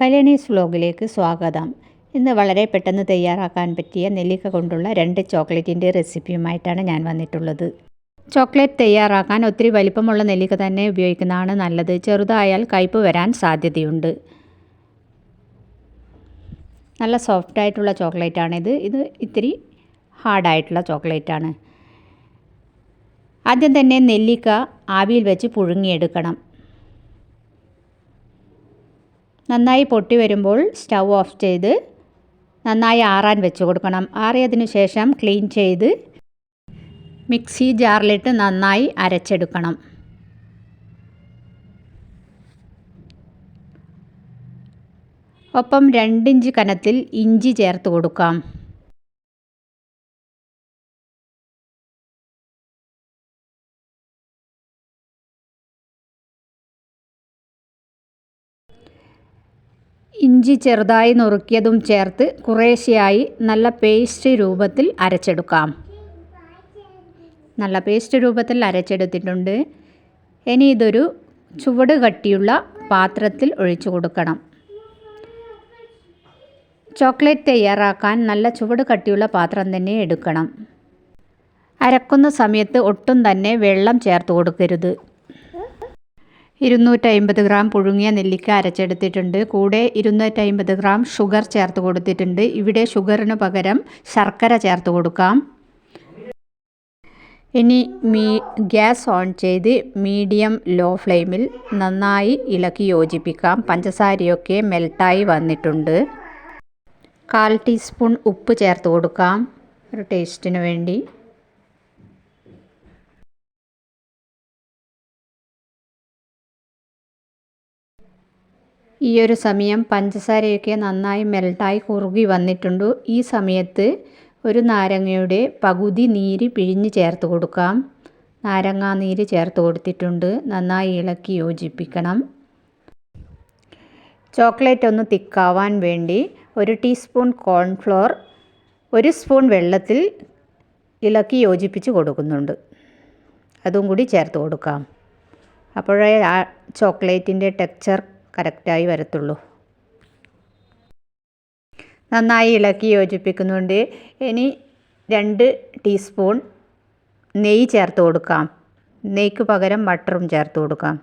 കല്യാണീസ് സ്ലോഗിലേക്ക് സ്വാഗതം. ഇന്ന് വളരെ പെട്ടെന്ന് തയ്യാറാക്കാൻ പറ്റിയ നെല്ലിക്ക കൊണ്ടുള്ള രണ്ട് ചോക്ലേറ്റിന്റെ റെസിപ്പിയുമായിട്ടാണ് ഞാൻ വന്നിട്ടുള്ളത്. ചോക്ലേറ്റ് തയ്യാറാക്കാൻ ഒത്തിരി വലിപ്പമുള്ള നെല്ലിക്ക തന്നെ ഉപയോഗിക്കുന്നതാണ് നല്ലത്. ചെറുതായാൽ കയ്പ് വരാൻ സാധ്യതയുണ്ട്. നല്ല സോഫ്റ്റ് ആയിട്ടുള്ള ചോക്ലേറ്റാണിത്. ഇത് ഇത്തിരി ഹാർഡായിട്ടുള്ള ചോക്ലേറ്റാണ്. ആദ്യം തന്നെ നെല്ലിക്ക ആവിയിൽ വെച്ച് പുഴുങ്ങിയെടുക്കണം. നന്നായി പൊട്ടി വരുമ്പോൾ സ്റ്റൗ ഓഫ് ചെയ്ത് നന്നായി ആറാൻ വെച്ച് കൊടുക്കണം. ആറിയതിനു ശേഷം ക്ലീൻ ചെയ്ത് മിക്സി ജാറിലിട്ട് നന്നായി അരച്ചെടുക്കണം. ഒപ്പം രണ്ടിഞ്ച് കനത്തിൽ ഇഞ്ചി ചേർത്ത് കൊടുക്കാം. ഇഞ്ചി ചെറുതായി നുറുക്കിയതും ചേർത്ത് കുറേശ്ശെയായി നല്ല പേസ്റ്റ് രൂപത്തിൽ അരച്ചെടുക്കാം. നല്ല പേസ്റ്റ് രൂപത്തിൽ അരച്ചെടുത്തിട്ടുണ്ട്. ഇനി ഇതൊരു ചുവട് കട്ടിയുള്ള പാത്രത്തിൽ ഒഴിച്ചു കൊടുക്കണം. ചോക്ലേറ്റ് തയ്യാറാക്കാൻ നല്ല ചുവട് കട്ടിയുള്ള പാത്രം തന്നെ എടുക്കണം. അരക്കുന്ന സമയത്ത് ഒട്ടും തന്നെ വെള്ളം ചേർത്ത് കൊടുക്കരുത്. ഇരുന്നൂറ്റമ്പത് ഗ്രാം പുഴുങ്ങിയ നെല്ലിക്ക അരച്ചെടുത്തിട്ടുണ്ട്. കൂടെ ഇരുന്നൂറ്റമ്പത് ഗ്രാം ഷുഗർ ചേർത്ത് കൊടുത്തിട്ടുണ്ട്. ഇവിടെ ഷുഗറിന് പകരം ശർക്കര ചേർത്ത് കൊടുക്കാം. ഇനി മീ ഗ്യാസ് ഓൺ ചെയ്ത് മീഡിയം ലോ ഫ്ലെയിമിൽ നന്നായി ഇളക്കി യോജിപ്പിക്കാം. പഞ്ചസാരയൊക്കെ മെൽട്ടായി വന്നിട്ടുണ്ട്. കാൽ ടീസ്പൂൺ ഉപ്പ് ചേർത്ത് കൊടുക്കാം. ഒരു ടേസ്റ്റിന് വേണ്ടി. ഈ ഒരു സമയം പഞ്ചസാരയൊക്കെ നന്നായി മെൽട്ടായി കുറുകി വന്നിട്ടുണ്ട്. ഈ സമയത്ത് ഒരു നാരങ്ങയുടെ പകുതി നീര് പിഴിഞ്ഞ് ചേർത്ത് കൊടുക്കാം. നാരങ്ങാ നീര് ചേർത്ത് കൊടുത്തിട്ടുണ്ട്. നന്നായി ഇളക്കി യോജിപ്പിക്കണം. ചോക്ലേറ്റ് ഒന്ന് തിക്കാവാൻ വേണ്ടി ഒരു ടീസ്പൂൺ കോൺഫ്ലോർ ഒരു സ്പൂൺ വെള്ളത്തിൽ ഇളക്കി യോജിപ്പിച്ച് കൊടുക്കുന്നുണ്ട്. അതും കൂടി ചേർത്ത് കൊടുക്കാം. അപ്പോഴേ ആ ചോക്ലേറ്റിന്റെ ടെക്സ്ചർ കറക്റ്റായി വരത്തുള്ളൂ. നന്നായി ഇളക്കി യോജിപ്പിക്കുന്നുണ്ട്. ഇനി രണ്ട് ടീസ്പൂൺ നെയ്യ് ചേർത്ത് കൊടുക്കാം. നെയ്ക്ക് പകരം ബട്ടറും ചേർത്ത് കൊടുക്കാം.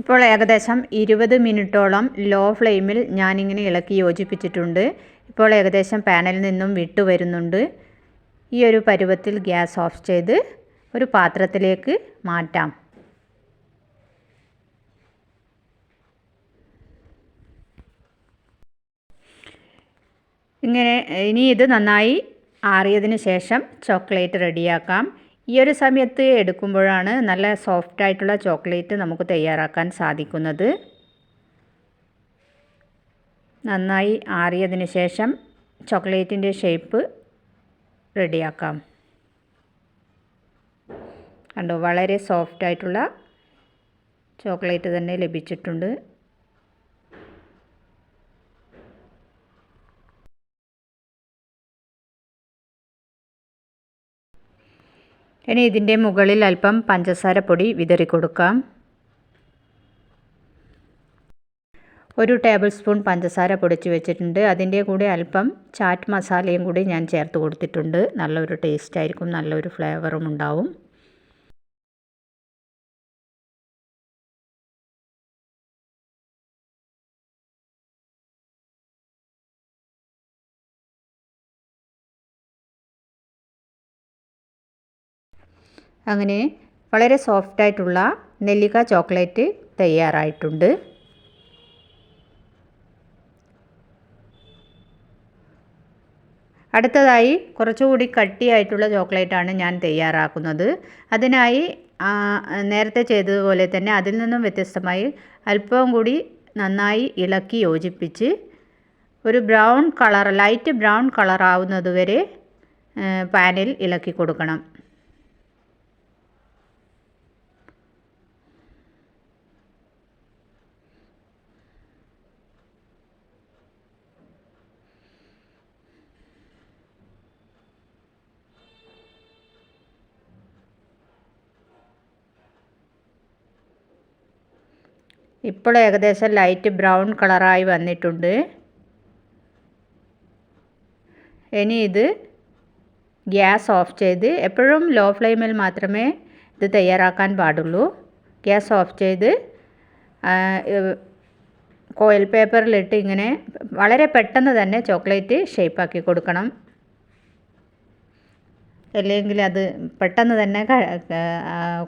ഇപ്പോൾ ഏകദേശം ഇരുപത് മിനിറ്റോളം ലോ ഫ്ലെയിമിൽ ഞാനിങ്ങനെ ഇളക്കി യോജിപ്പിച്ചിട്ടുണ്ട്. ഇപ്പോൾ ഏകദേശം പാനലിൽ നിന്നും വിട്ടു വരുന്നുണ്ട്. ഈ ഒരു പരുവത്തിൽ ഗ്യാസ് ഓഫ് ചെയ്ത് ഒരു പാത്രത്തിലേക്ക് മാറ്റാം. ഇങ്ങനെ ഇനി ഇത് നന്നായി ആറിയതിന് ശേഷം ചോക്ലേറ്റ് റെഡിയാക്കാം. ഈ ഒരു സമയത്ത് എടുക്കുമ്പോഴാണ് നല്ല സോഫ്റ്റ് ആയിട്ടുള്ള ചോക്ലേറ്റ് നമുക്ക് തയ്യാറാക്കാൻ സാധിക്കുന്നത്. നന്നായി ആറിയതിന് ശേഷം ചോക്ലേറ്റിന്റെ ഷേപ്പ് റെഡിയാക്കാം. കണ്ടോ വളരെ സോഫ്റ്റ് ആയിട്ടുള്ള ചോക്ലേറ്റ് തന്നെ ലഭിച്ചിട്ടുണ്ട്. ഇനി ഇതിന്റെ മുകളിൽ അല്പം പഞ്ചസാര പൊടി വിതറി കൊടുക്കാം ഒരു ടേബിൾ സ്പൂൺ പഞ്ചസാര പൊടിച്ച് വെച്ചിട്ടുണ്ട്. അതിന്റെ കൂടെ അല്പം ചാറ്റ് മസാലയും കൂടി ഞാൻ ചേർത്ത് കൊടുത്തിട്ടുണ്ട്. നല്ലൊരു ടേസ്റ്റ് ആയിരിക്കും നല്ലൊരു ഫ്ലേവറും ഉണ്ടാവും. അങ്ങനെ വളരെ സോഫ്റ്റായിട്ടുള്ള നെല്ലിക്ക ചോക്ലേറ്റ് തയ്യാറായിട്ടുണ്ട്. അടുത്തതായി കുറച്ചുകൂടി കട്ടിയായിട്ടുള്ള ചോക്ലേറ്റാണ് ഞാൻ തയ്യാറാക്കുന്നത്. അതിനായി നേരത്തെ ചെയ്തതുപോലെ തന്നെ അതിൽ നിന്നും വ്യത്യസ്തമായി അല്പം കൂടി നന്നായി ഇളക്കി യോജിപ്പിച്ച് ഒരു brown colour light brown colour ആവുന്നതുവരെ പാനിൽ ഇളക്കി കൊടുക്കണം. ഇപ്പോൾ ഏകദേശം ലൈറ്റ് ബ്രൗൺ കളറായി വന്നിട്ടുണ്ട്. ഇനി ഇത് ഗ്യാസ് ഓഫ് ചെയ്ത് എപ്പോഴും ലോ ഫ്ലെയിമിൽ മാത്രമേ ഇത് തയ്യാറാക്കാൻ പാടുള്ളൂ. ഗ്യാസ് ഓഫ് ചെയ്ത് കോയിൽ പേപ്പറിലിട്ട് ഇങ്ങനെ വളരെ പെട്ടെന്ന് തന്നെ ചോക്ലേറ്റ് ഷേപ്പാക്കി കൊടുക്കണം. അല്ലെങ്കിൽ അത് പെട്ടെന്ന് തന്നെ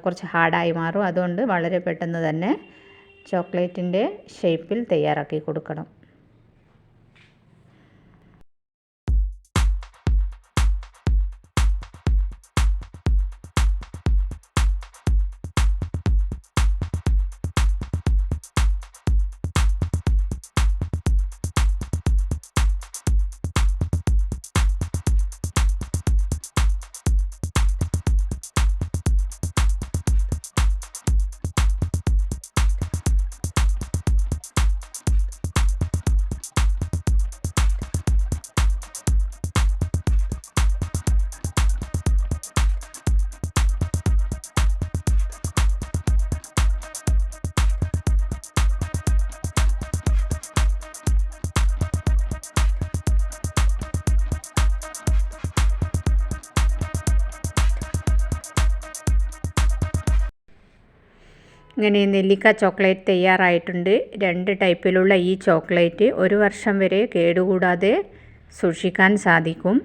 കുറച്ച് ഹാർഡായി മാറും. അതുകൊണ്ട് വളരെ പെട്ടെന്ന് തന്നെ ചോക്ലേറ്റിന്റെ ഷേപ്പിൽ തയ്യാറാക്കി കൊടുക്കണം. ഇങ്ങനെ നെല്ലിക്ക ചോക്ലേറ്റ് തയ്യാറായിട്ടുണ്ട്. രണ്ട് ടൈപ്പിലുള്ള ഈ ചോക്ലേറ്റ് ഒരു വർഷം വരെ കേടുകൂടാതെ സൂക്ഷിക്കാൻ സാധിക്കും.